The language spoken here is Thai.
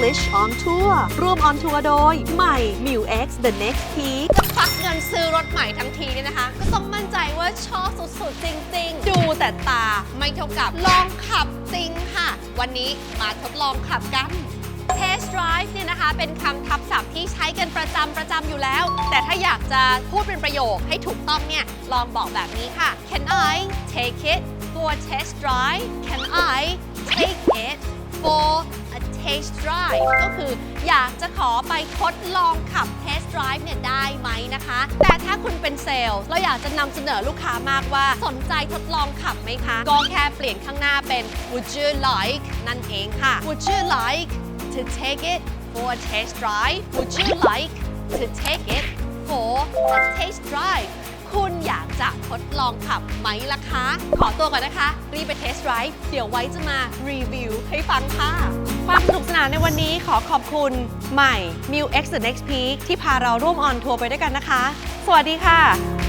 English on Tour ร่วม on tour โดย ใหม่ m i w X The Next Peak จะควักเงินซื้อรถใหม่ทั้งทีเนี่ยนะคะ ก็ต้องมั่นใจว่าชอบสุดๆ จริง ๆ ดูแต่ตาไม่เท่ากับลองขับจริงค่ะ วันนี้มาทดลองขับกัน Test drive เนี่ยนะคะ เป็นคำทับศัพท์ที่ใช้กันประจำประจำอยู่แล้ว แต่ถ้าอยากจะพูดเป็นประโยคให้ถูกต้องเนี่ย ลองบอกแบบนี้ค่ะ Can I take it for test drive Can I test drive ก็คืออยากจะขอไปทดลองขับ test drive เนี่ยได้ไหมนะคะ แต่ถ้าคุณเป็นเซลล์ เราอยากจะนำเสนอลูกค้ามากว่าสนใจทดลองขับไหมคะ ก็แค่เปลี่ยนข้างหน้าเป็น would you like นั่นเองค่ะ would you like to take it for a test drive would you like to take it for a test drive คุณอยากจะทดลองขับไหมล่ะคะ ขอตัวก่อนนะคะ รีบไปเทส t d ไร v e เดี๋ยวไว้จะมารีวิวให้ฟังค่ะ ความสนุกสนานในวันนี้ขอขอบคุณใหม่ m i w X The Next Peak ที่พาเราร่วมออนทัวร์ไปด้วยกันนะคะ สวัสดีค่ะ